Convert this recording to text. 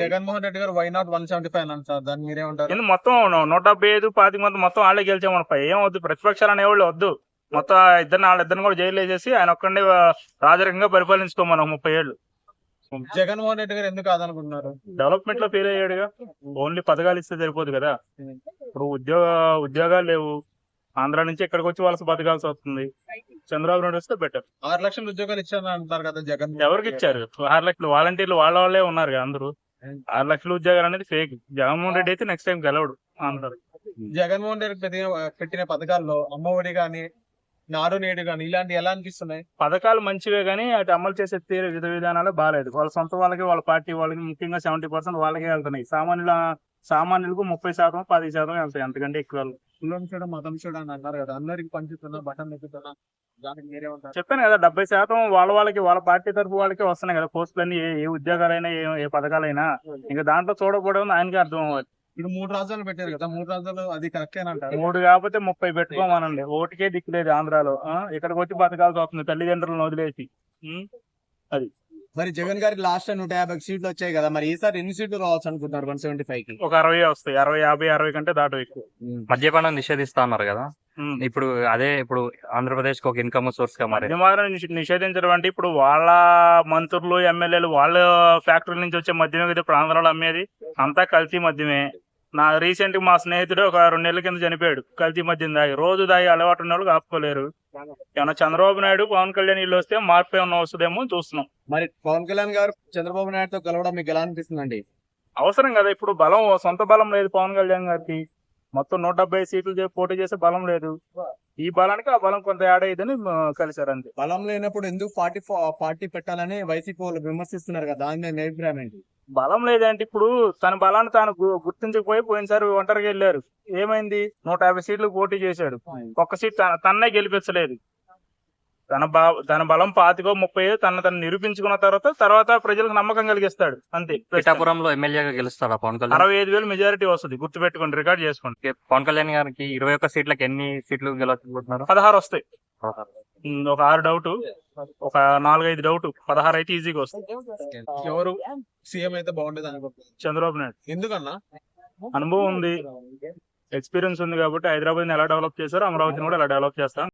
Jaganmohan Reddy garu why not one seventy five అంటారు దాన్ని మీరేమంటారు ఎందుకు మొత్తం నూట డెబ్బై ఐదు పాతిక మంది మొత్తం వాళ్ళే గెలిచామని ఏం వద్దు. ప్రతిపక్షాలు అనేవాళ్ళు వద్దు. మొత్తం ఇద్దరు వాళ్ళిద్దరిని కూడా జైలు వేసేసి ఆయన ఒక్కడే రాజరికంగా పరిపాలించుకోమను ముప్పై ఏళ్ళు. జగన్మోహన్ రెడ్డి గారు ఎందుకు కాదనుకుంటున్నారు? డెవలప్మెంట్లో ఫెయిల్ అయ్యాడుగా ఓన్లీ పథకాలు ఇస్తే సరిపోదు కదా. ఇప్పుడు ఉద్యోగ ఉద్యోగాలు లేవు. ఆంధ్ర నుంచి ఇక్కడికి వచ్చి వాళ్ళకి బతకాల్సి వస్తుంది. చంద్రబాబు నాయుడు వస్తే బెటర్ ఆరు లక్షల ఉద్యోగాలు ఇచ్చారని అంటారు కదా జగన్. ఎవరికి ఇచ్చారు? ఆరు లక్షలు వాలంటీర్లు వాళ్ళ వాళ్ళే ఉన్నారు కదా అందరూ. ఆరు లక్షల ఉద్యోగాలు అనేది ఫేక్ జగన్మోహన్ రెడ్డి అయితే నెక్స్ట్ టైం గెలవడు ఆంధ్ర జగన్మోహన్ రెడ్డి పెట్టిన పెట్టిన పథకాల్లో అమ్మఒడి గాని నాడు నేడు గాని ఇలాంటి ఎలా అనిపిస్తున్నాయి? పథకాలు మంచివే కానీ అటు అమలు చేసే తీరు విధ విధానాలు బాగాలేదు వాళ్ళ సొంత వాళ్ళకి వాళ్ళ పార్టీ వాళ్ళకి ముఖ్యంగా సెవెంటీ పర్సెంట్ వాళ్ళకే వెళ్తున్నాయి. సామాన్యుల సామాన్యులకు ముప్పై శాతం పది శాతం వెళ్తాయి. అంతకంటే ఎక్కువ. కులం చూడ మతం చూడ అని అన్నారు కదా. అందరికి పంచుతున్నా బటన్ ఎక్కుతున్నా చెప్పాను కదా డెబ్బై శాతం వాళ్ళ వాళ్ళకి వాళ్ళ పార్టీ తరఫు వాళ్ళకి వస్తున్నాయి కదా పోస్టులన్నీ ఏ ఏ ఉద్యోగాలైనా ఏ ఏ పథకాలైనా. ఇంకా దాంట్లో చూడకపోవడం ఆయనకి అర్థం అవ్వాలి. ఇప్పుడు మూడు రాజ్యాలు పెట్టారు కదా మూడు రాజ్యాలు అది కరెక్ట్ అంటారు? మూడు కాకపోతే ముప్పై పెట్టుకోమనండి. ఓటుకే దిక్కులేదు ఆంధ్రాలో. ఆ? ఇక్కడికి వచ్చి బతకాల్సి వస్తుంది తల్లిదండ్రులను వదిలేసి. ఉం? మరి జగన్ గారికి లాస్ట్ నూట యాభై సీట్లు వచ్చాయి కదా మరి ఈసారి ఎన్ని సీట్లు రావచ్చు అనుకుంటున్నారు వన్ సెవెంటీ ఫైవ్కి ఒక అరవై వస్తాయి అరవై యాభై అరవై కంటే దాటు ఎక్కువ. మద్యపానం నిషేధిస్తా అన్నారు కదా. ఇప్పుడు అదే ఇప్పుడు ఆంధ్రప్రదేశ్కి ఒక ఇన్కమ్ సోర్స్గా మరి. నిషేధించడం అంటే ఇప్పుడు వాళ్ళ మంత్రులు ఎమ్మెల్యేలు వాళ్ళ ఫ్యాక్టరీ నుంచి వచ్చే మద్యమే కదా ఇప్పుడు ఆంధ్రాలో అమ్మేది. అంతా కల్తీ మద్యమే. నా రీసెంట్ మా స్నేహితుడు ఒక రెండు నెలల కింద చనిపోయాడు. కల్తీ మద్యం దాగి రోజు దాగి అలవాటు ఉన్న వాళ్ళు ఆపుకోలేరు. ఏమన్నా చంద్రబాబు నాయుడు పవన్ కళ్యాణ్ వీళ్ళు వస్తే మార్పు ఏమన్నా వస్తుందేమో చూస్తున్నాం. మరి పవన్ కళ్యాణ్ గారు చంద్రబాబు నాయుడు తో కలవడం మీకు ఎలా అనిపిస్తుందండి? అవసరం కదా ఇప్పుడు బలం సొంత బలం లేదు పవన్ కళ్యాణ్ గారికి. మొత్తం నూట డెబ్బై సీట్లు పోటీ చేసే బలం లేదు. ఈ బలానికి ఆ బలం కొంత యాడ్ అయ్యిందని కలిసారు అంతే. బలం లేనప్పుడు ఎందుకు పార్టీ పార్టీ పెట్టాలని వైసీపీ వాళ్ళు విమర్శిస్తున్నారు కదా దాని మీ అభిప్రాయం ఏంటి? బలం లేదంటే ఇప్పుడు తన బలాన్ని తాను గుర్తించకపోయి పోయినసారి ఒంటరిగా వెళ్ళారు. ఏమైంది? నూట యాభై సీట్లు పోటీ చేశాడు. ఒక్క సీట్ తన తన్నే గెలిపించలేదు. తన బా తన బలం పాతికో ముప్పై తన తను నిరూపించుకున్న తర్వాత తర్వాత ప్రజలకు నమ్మకం కలిగిస్తాడు. అంతే. పిఠాపురంలో ఎమ్మెల్యేగా గెలుస్తారా పవన్ కళ్యాణ్? అరవై ఐదు వేలు మెజారిటీ వస్తుంది. గుర్తు పెట్టుకోండి రికార్డ్ చేసుకోండి. పవన్ కళ్యాణ్ గారికి ఇరవై ఒక్క సీట్లకి ఎన్ని సీట్లు గెలవనుకుంటున్నారు పదహారు వస్తాయి. ఒక ఆరు డౌట్ ఒక నాలుగైదు డౌట్ పదహారు అయితే ఈజీగా వస్తాయి. ఎవరు? సీఎం అయితే బాగుండేది అనుకుంటున్నారు చంద్రబాబు నాయుడు. ఎందుకన్నా? అనుభవం ఉంది. ఎక్స్పీరియన్స్ ఉంది కాబట్టి హైదరాబాద్ ఎలా డెవలప్ చేశారో అమరావతిని కూడా ఎలా డెవలప్ చేస్తాం